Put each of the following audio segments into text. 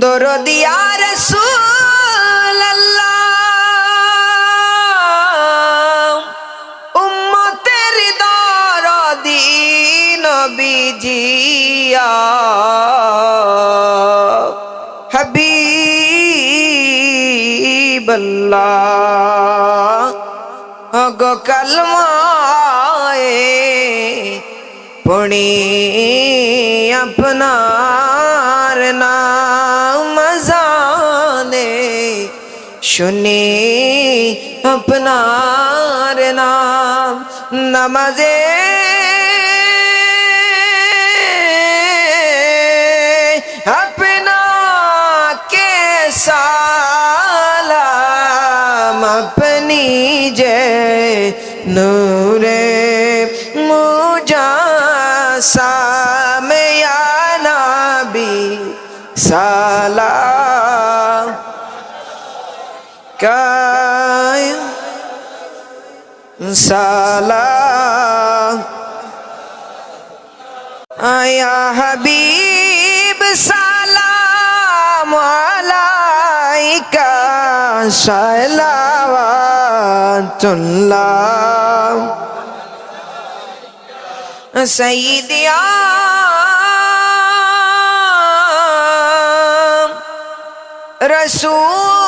দরদিয়া রাসূলুল্লাহ। উম্মতের দরদি নবীজিয়া হাবিবাল্লাহ। অগ কলমায়ে পুণি আপনার নাম। सुने अपनार नाम नमजे। अपना के सालाम अपनी जय नूरे मुजा सा কায় সালাম আয়া হাবিব সালাম আলাইকা সালাওয়াতুল্লাহ সাইয়্যিদিয়া রসূল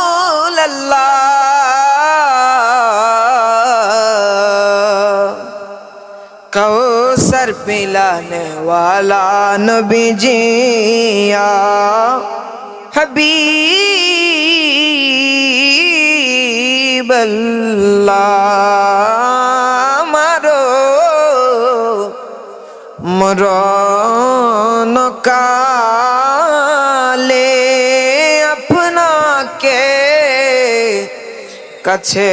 कौसर पिलाने वाला नबीजिया हबीब अल्लाह मारो मरो नका কাছে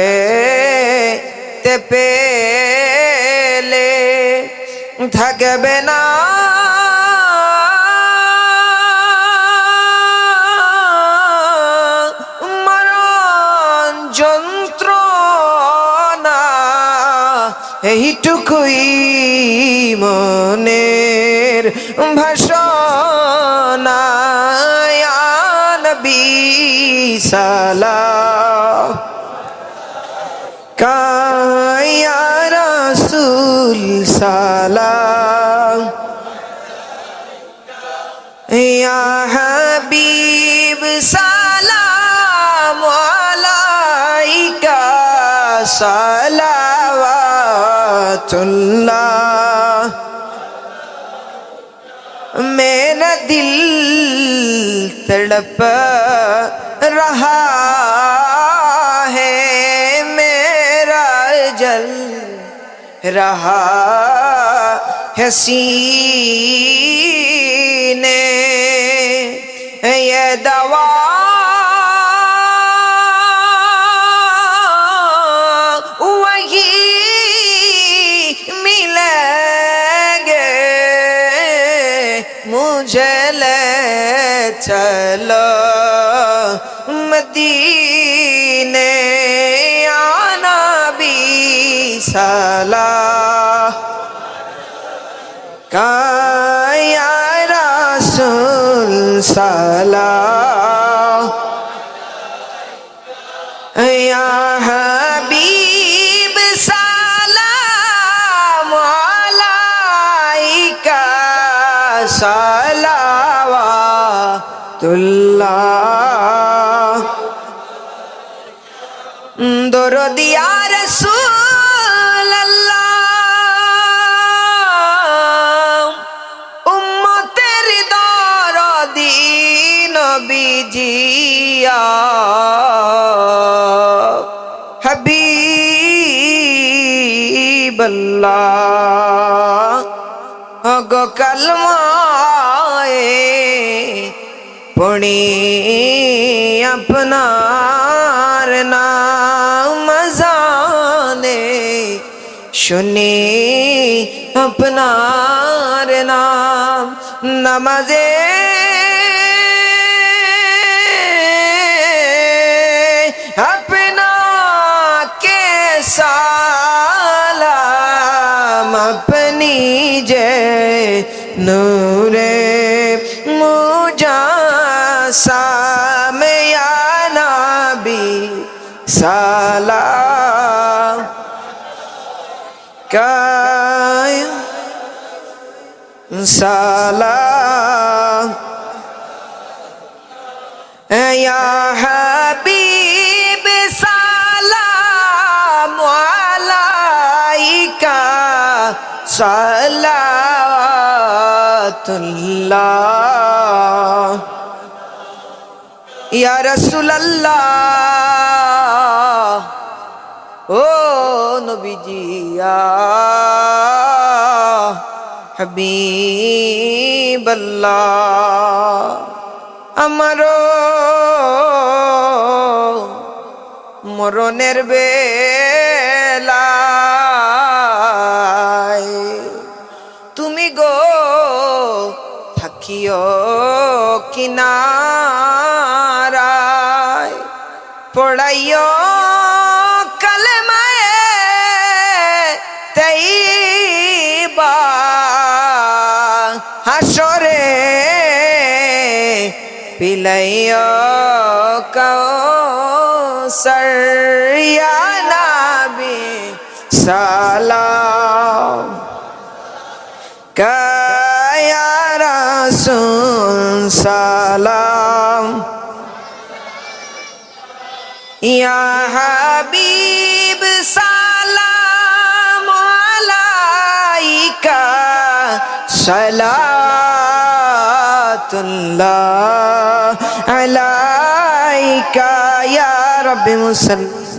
তে পেলে থাকবে না। মরণ যন্ত্রণা এইটুকুই মনের ভাষণা সালাম কায়ারাসুল সালাম। ইয়া হাবিব সালাম আলাইকা সালাওয়াতুল্লাহ। মেরা দিল তড়প রহা रहा हसीने ये दवा वही मिलेंगे। मुझे ले चलो मदीने। সালাহ। কায়া রাসুল সালাহ। ইয়া হাবিব সালাম আলাইকা সালাওয়াতুল্লাহ। দরদিয়া রাসূল নবীজিয়া হাবিবাল্লাহ অগ কলমায়ে পুণি আপনার নাম জানে শুনি আপনার নাম নমাজে নিজে নূরে মুজাসামে নবী সালা কায় সালা يا حبيب صلى সালাতুল্লাহ। ইয়া রাসূলুল্লাহ। ও নবীজি ইয়া হাবিবাল্লাহ। আমারও মরণের বেলায় কিনারায় পড়াইও কালেমায় তাইবা। হাসরে পিলাইও কৌসর ইয়া নবী সালাম। রাসূল সালাম। ইয়া হাবিব সালাম আলাইকা সালাতুল্লাহ আলাইকা ইয়া রাব্বি মুসাল্লি।